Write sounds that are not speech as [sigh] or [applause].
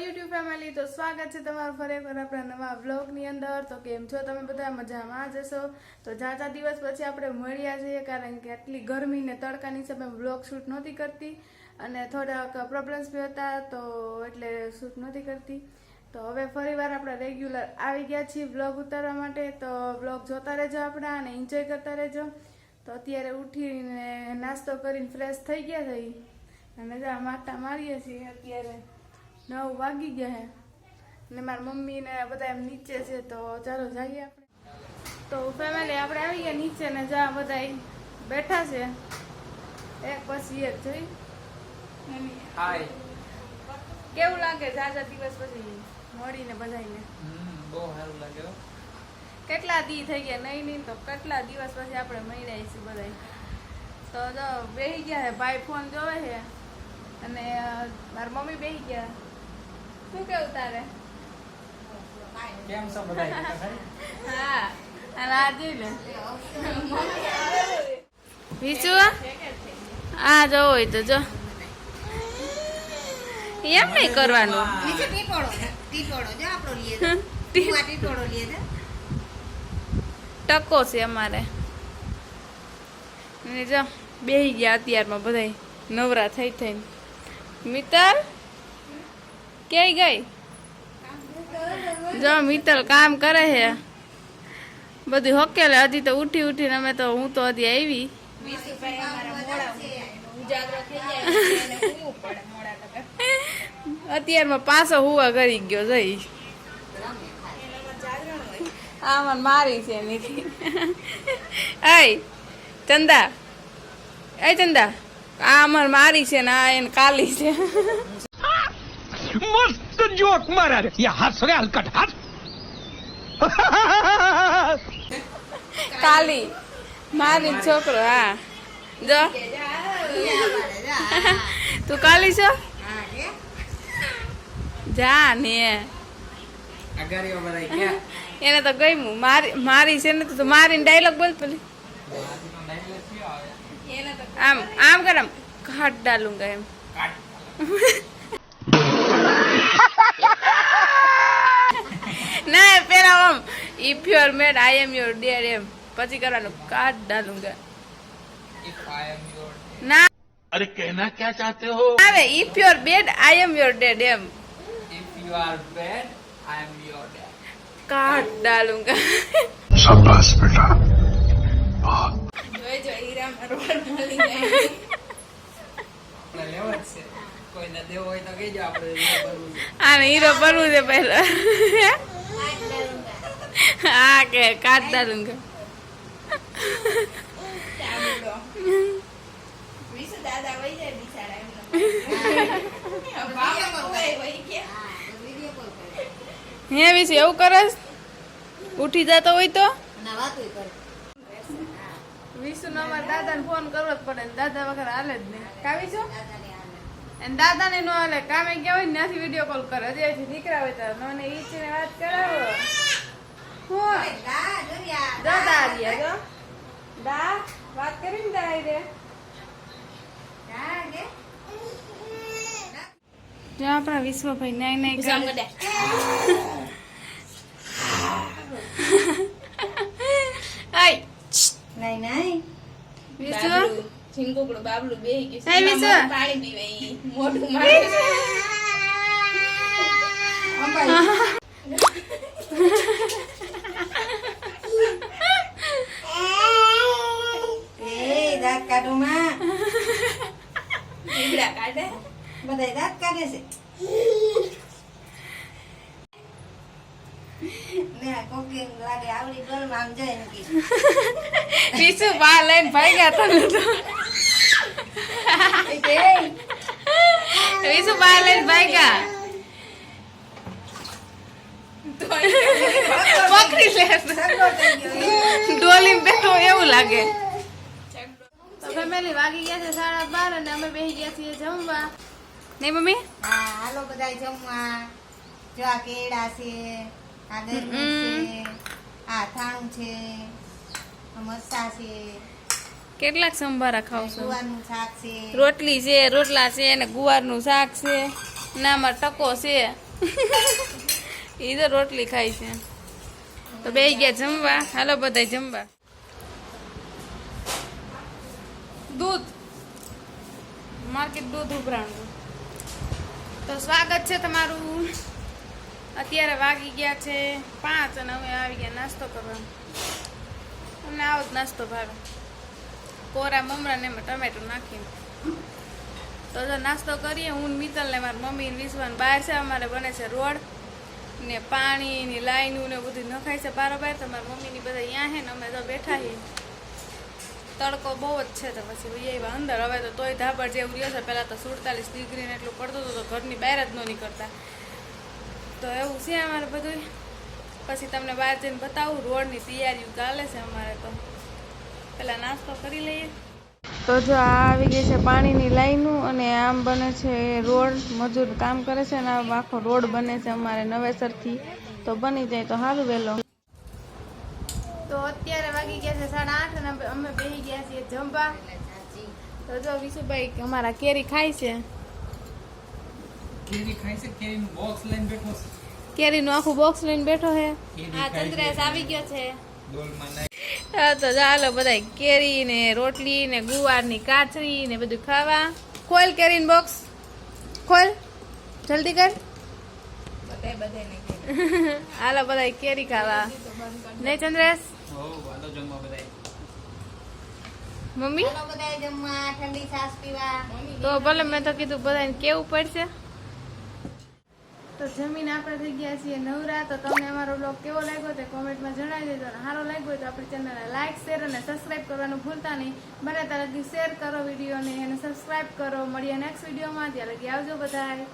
YouTube family તો સ્વાગત છે તમારું ફરી એકવાર આપણા નવા વ્લોગની અંદર. તો કેમ છો તમે બધા? મજામાં જશો તો જાતા દિવસ પછી આપણે મળ્યા છીએ, કારણ કે આટલી ગરમી ને તડકાની હિસાબે વ્લોગ શૂટ નહોતી કરતી અને થોડાક પ્રોબ્લેમ્સ બી હતા, તો એટલે શૂટ નહોતી કરતી. તો હવે ફરીવાર આપણે રેગ્યુલર આવી ગયા છીએ વ્લોગ ઉતારવા માટે. તો વ્લોગ જોતા રહેજો આપણા અને એન્જોય કરતા રહેજો. તો અત્યારે ઉઠીને નાસ્તો કરીને ફ્રેશ થઈ ગયા થઈ અને માતા મારીએ છીએ અત્યારે. નવ વાગી ગયા હે. ને મારી મમ્મી ને બધા એમ નીચે છે તો ચાલો જઈએ આપણે. તો ફેમિલી આપણે આવી ગયા નીચે ને જા બધા બેઠા છે. એક પછી એક જોઈ. હાય કેવું લાગે? જાજા દિવસ પછી મળીને બધાને બહુ સારું લાગે કેટલા દી થઈ ગયા? નહીં નહીં તો કેટલા દિવસ પછી આપણે મળ્યા છીએ બધા તો જો બેહી ગયા હે. ભાઈ ફોન જોવે છે. અને મારી મમ્મી બેહી ગયા. શું કેવું તારે કેમ છો બધા હા અને આ જો હોય તો જો. એમ નહીં કરવાનું. ટકો છે અમારે. ને જો બેહી ગયા અત્યારમાં બધા નવરા થઈ થઈને. મિત્તલ ક્યાંય ગઈ? જો, મિત્તલ કામ કરે છે. બધું હોકેલે, હજી તો ઉઠી ઉઠીને અમે તો હું તો હજી આવી. અત્યારમાં પાછો હુવા કરી ગયો, જઈ. આમાં મારી છે નીતિ. આય, ચંદા. એ ચંદા. આ અમાર મારી છે ને આ એને કાલી છે. મસ્ત જોક મારા યા હાથ રે હલકટ હાથ કાલી મારી છોકરો હા જો તું કાલી છો જા ને એને તો ગયું મારી મારી છે ને, તો મારીને ડાયલોગ બોલ પેલી. આમ આમ કરમ. કાટ ડાલુંગા એમ. [laughs] ના પેલા ઓમ if your mad I am your dear એમ પછી કરવાનું કાટ ડાલુંગા ના. અરે કહેના ક્યાં ચાહતે હો? આવે if your bad I am your dad M if you are bad I am your dad કાટ ડાલુંગા શાબાશ બેટા. જોઈ જો હીરા મારો પર મળી છે. કોઈને દેવો હોય તો કહેજો, આપણે લેવો કરવું હીરો ભરવું છે પહેલા. હા કે વિશે એવું કરસ? ઉઠી જતો હોય તો? વાતોય કરે. વિશુ નો અમારા દાદાને ફોન કરવો જ પડે દાદા વગર હાલે જ નહીં. કાવી છો. અને દાદાને નો હાલે કામે ગયા હોય ત્યાંથી વીડિયો કોલ કરે. હજી અહીંથી દીકરા હોય તો મને ઈચીને વાત કરાવો. હું ઓય, દા, જો દા. દા દા વાત કરીને દા રે દા, રે. જો આપણા વિશ્વભાઈ નાઈ નાઈ કરે આય નહીં, નહીં. વિશ્વ ઝીંગુકડું બાબલું બેહી ગયું. પાણી પીવે ઈ. મોઢું મારે એ, દાંત કાઢો માં. લીમડા કાઢે બધાય દાંત કાઢે છે ને આવડી ડોલમાં આમ જાય ને કે, વિશ્વ બા લઈને ભાગ્યા તમે તો વિશ્વ બા લઈને ભાગ્યા પકડી લે. ડોલી બેઠો એવું લાગે તો ફેમિલી વાગી ગયા છે સાડા બાર અને અમે બેસી ગયા છીએ જમવા નહીં મમ્મી હા હાલો બધાય જમવા જો આ કેળા છે આ ગરમી છે આ થાણું છે આ મરચાં છે કેટલાક સંભારા ખાવશો રોટલી છે રોટલા છે અને ગુવારનું શાક છે. ના આમાં ટકો છે. એ તો રોટલી ખાય છે. તો બે ગયા જમવા? હાલો બધા જમવા. દૂધ. માર્કેટ દૂધ ઉભરાણું. તો સ્વાગત છે તમારું. અત્યારે વાગી ગયા છે પાંચ અને અમે આવી ગયા નાસ્તો કરવા. અમને આવો જ નાસ્તો ભાવે. કોરા, મમરા ને એમાં ટમેટું નાખીને. તો જો નાસ્તો કરીએ, હું મિત્તલ ને મારી મમ્મી વિશ્વાન બહાર છે, અમારે બને છે રોડ. ને પાણી ની લાઈનું ને બધું નખાય છે બારોબાર તો મારી મમ્મી ની બધા અહીંયા છે ને અમે તો બેઠા છીએ તડકો બહુ જ છે તો પછી એ અંદર. હવે તો તોય ધાબળ જેવું રહ્યો છે. પહેલાં તો સુડતાલીસ ડિગ્રી ને એટલું પડતું હતું તો ઘરની બહાર જ ન નીકળતા. તો એવું છે અમારે બધું પછી તમને બહાર જઈને બતાવું, રોડની તૈયારીઓ ચાલે છે અમારે તો. પહેલાં નાસ્તો કરી લઈએ. તો જો આ આવી ગઈ છે પાણીની લાઈનું અને આમ બને છે રોડ. મજૂર કામ કરે છે અને આખો રોડ બને છે અમારે નવેસરથી. તો બની જાય તો સારું વહેલો તો અત્યારે વાગી ગયા છે સાડા આઠ અને અમે- બેસી ગયા છીએ જમવા. તો જો વિશુભાઈ અમારા કેરી ખાય છે. કેરી ખાય છે? કેરીનું બોક્સ લઈને બેઠો છે. કેરીનું આખું બોક્સ લઈને બેઠો છે. આ ચંદ્રેશ આવી ગયો છે. હા તો ચાલો બધા કેરી ને રોટલી ને ગુવારની કાચરી ને બધું ખાવા. ખોલ કેરીન બોક્સ ખોલ. જલ્દી કર. [laughs] હાલો બધા કેરી ખાવા. નહીં ચંદ્રેશ. મમ્મી? જમવા ઠંડી છાશ પીવા. તો ભલે મેં તો કીધું બધાને કેવું પડશે? તો જમીન આપણે થઈ ગયા છીએ નવરા. તો તમને અમારો બ્લોગ કેવો લાગ્યો તે કોમેન્ટમાં જણાવી દેજો. અને સારો લાગ્યો તો આપણી ચેનલને લાઈક શેર અને સબસ્ક્રાઇબ કરવાનું ભૂલતા નહીં. બને ત્યાં શેર કરો વિડીયોને અને સબસ્ક્રાઇબ કરો. મળીએ નેક્સ્ટ વિડીયોમાં. ત્યાં લગી આવજો બધાય.